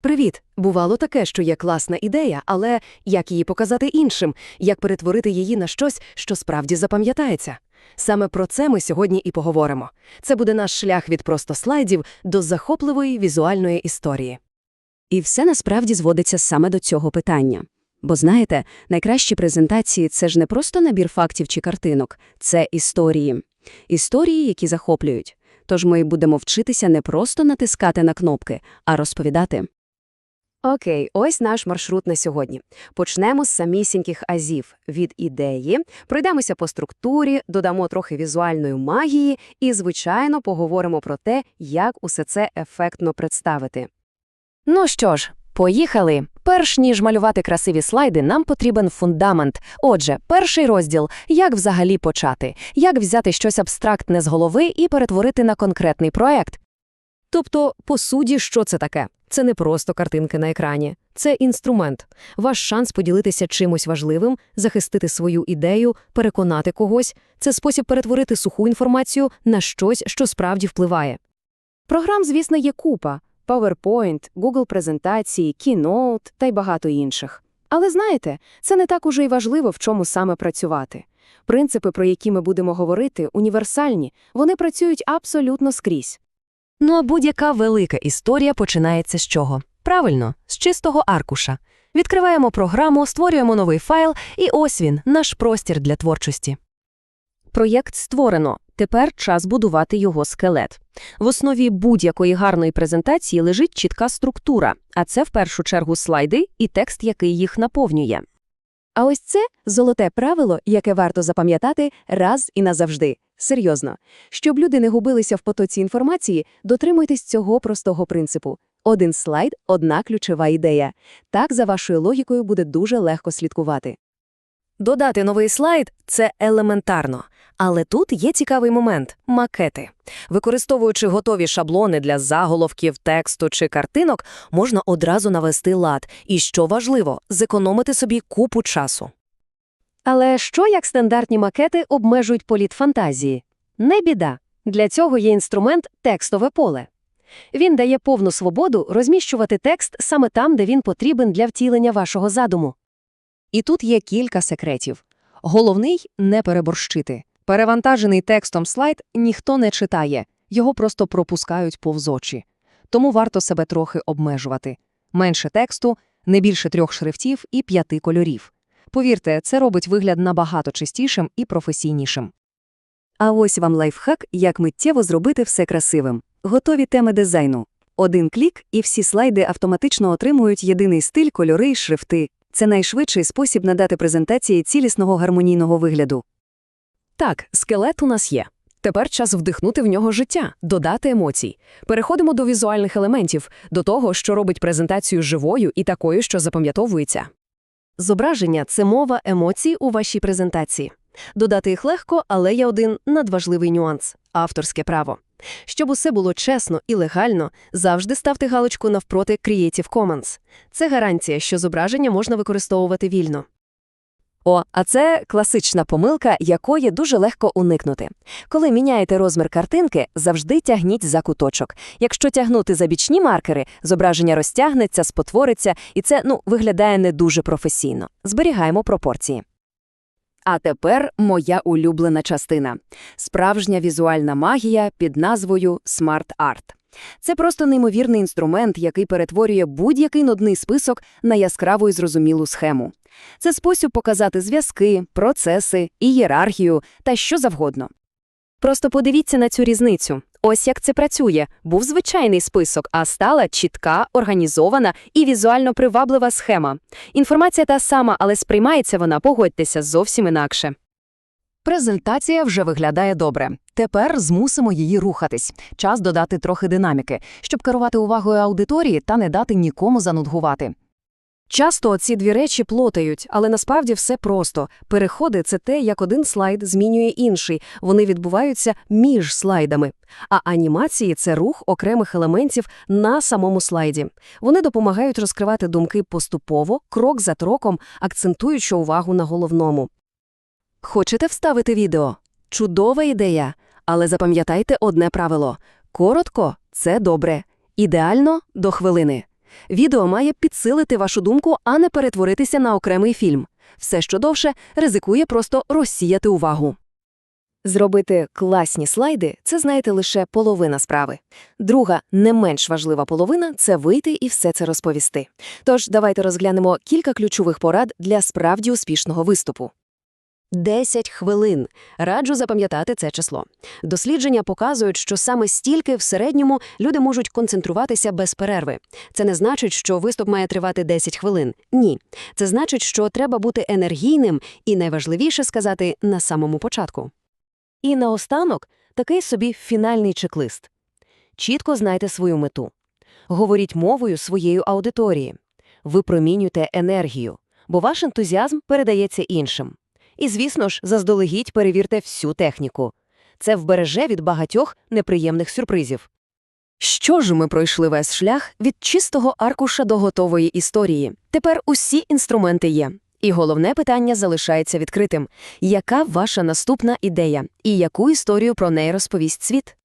Привіт! Бувало таке, що є класна ідея, але як її показати іншим, як перетворити її на щось, що справді запам'ятається? Саме про це ми сьогодні і поговоримо. Це буде наш шлях від просто слайдів до захопливої візуальної історії. І все насправді зводиться саме до цього питання. Бо знаєте, найкращі презентації – це ж не просто набір фактів чи картинок, це історії. Історії, які захоплюють. Тож ми будемо вчитися не просто натискати на кнопки, а розповідати. Окей, ось наш маршрут на сьогодні. Почнемо з самісіньких азів від ідеї, пройдемося по структурі, додамо трохи візуальної магії і, звичайно, поговоримо про те, як усе це ефектно представити. Ну що ж, поїхали. Перш ніж малювати красиві слайди, нам потрібен фундамент. Отже, перший розділ як взагалі почати, як взяти щось абстрактне з голови і перетворити на конкретний проект. Тобто, по суді, що це таке? Це не просто картинки на екрані, це інструмент, ваш шанс поділитися чимось важливим, захистити свою ідею, переконати когось. Це спосіб перетворити суху інформацію на щось, що справді впливає. Програм, звісно, є купа – PowerPoint, Google презентації, Keynote та й багато інших. Але знаєте, це не так уже й важливо, в чому саме працювати. Принципи, про які ми будемо говорити, універсальні, вони працюють абсолютно скрізь. Ну а будь-яка велика історія починається з чого? Правильно, з чистого аркуша. Відкриваємо програму, створюємо новий файл, і ось він, наш простір для творчості. Проєкт створено. Тепер час будувати його скелет. В основі будь-якої гарної презентації лежить чітка структура, а це в першу чергу слайди і текст, який їх наповнює. А ось це золоте правило, яке варто запам'ятати раз і назавжди. Серйозно. Щоб люди не губилися в потоці інформації, дотримуйтесь цього простого принципу. Один слайд – одна ключова ідея. Так, за вашою логікою, буде дуже легко слідкувати. Додати новий слайд – це елементарно. Але тут є цікавий момент – макети. Використовуючи готові шаблони для заголовків, тексту чи картинок, можна одразу навести лад і, що важливо, зекономити собі купу часу. Але що, як стандартні макети обмежують політ фантазії? Не біда. Для цього є інструмент «текстове поле». Він дає повну свободу розміщувати текст саме там, де він потрібен для втілення вашого задуму. І тут є кілька секретів. Головний – не переборщити. Перевантажений текстом слайд ніхто не читає, його просто пропускають повз очі. Тому варто себе трохи обмежувати. Менше тексту, не більше трьох шрифтів і п'яти кольорів. Повірте, це робить вигляд набагато чистішим і професійнішим. А ось вам лайфхак, як миттєво зробити все красивим. Готові теми дизайну. Один клік, і всі слайди автоматично отримують єдиний стиль, кольори й шрифти. Це найшвидший спосіб надати презентації цілісного гармонійного вигляду. Так, скелет у нас є. Тепер час вдихнути в нього життя, додати емоцій. Переходимо до візуальних елементів, до того, що робить презентацію живою і такою, що запам'ятовується. Зображення це мова емоцій у вашій презентації. Додати їх легко, але є один надважливий нюанс авторське право. Щоб усе було чесно і легально, завжди ставте галочку навпроти Creative Commons. Це гарантія, що зображення можна використовувати вільно. О, а це класична помилка, якої дуже легко уникнути. Коли міняєте розмір картинки, завжди тягніть за куточок. Якщо тягнути за бічні маркери, зображення розтягнеться, спотвориться, і це ну, виглядає не дуже професійно. Зберігаємо пропорції. А тепер моя улюблена частина – справжня візуальна магія під назвою Smart Art. Це просто неймовірний інструмент, який перетворює будь-який нудний список на яскраву і зрозумілу схему. Це спосіб показати зв'язки, процеси, ієрархію та що завгодно. Просто подивіться на цю різницю. Ось як це працює. Був звичайний список, а стала чітка, організована і візуально приваблива схема. Інформація та сама, але сприймається вона, погодьтеся, зовсім інакше. Презентація вже виглядає добре. Тепер змусимо її рухатись. Час додати трохи динаміки, щоб керувати увагою аудиторії та не дати нікому занудгувати. Часто ці дві речі плотають, але насправді все просто. Переходи це те, як один слайд змінює інший, вони відбуваються між слайдами. А анімації це рух окремих елементів на самому слайді. Вони допомагають розкривати думки поступово, крок за кроком, акцентуючи увагу на головному. Хочете вставити відео? Чудова ідея. Але запам'ятайте одне правило: коротко це добре, ідеально до хвилини. Відео має підсилити вашу думку, а не перетворитися на окремий фільм. Все, що довше, ризикує просто розсіяти увагу. Зробити класні слайди – це, знаєте, лише половина справи. Друга, не менш важлива половина – це вийти і все це розповісти. Тож давайте розглянемо кілька ключових порад для справді успішного виступу. 10 хвилин. Раджу запам'ятати це число. Дослідження показують, що саме стільки в середньому люди можуть концентруватися без перерви. Це не значить, що виступ має тривати 10 хвилин. Ні. Це значить, що треба бути енергійним і найважливіше сказати на самому початку. І наостанок такий собі фінальний чек-лист. Чітко знайте свою мету. Говоріть мовою своєї аудиторії. Випромінюйте енергію, бо ваш ентузіазм передається іншим. І, звісно ж, заздалегідь перевірте всю техніку. Це вбереже від багатьох неприємних сюрпризів. Що ж ми пройшли весь шлях від чистого аркуша до готової історії? Тепер усі інструменти є. І головне питання залишається відкритим. Яка ваша наступна ідея? І яку історію про неї розповість світ?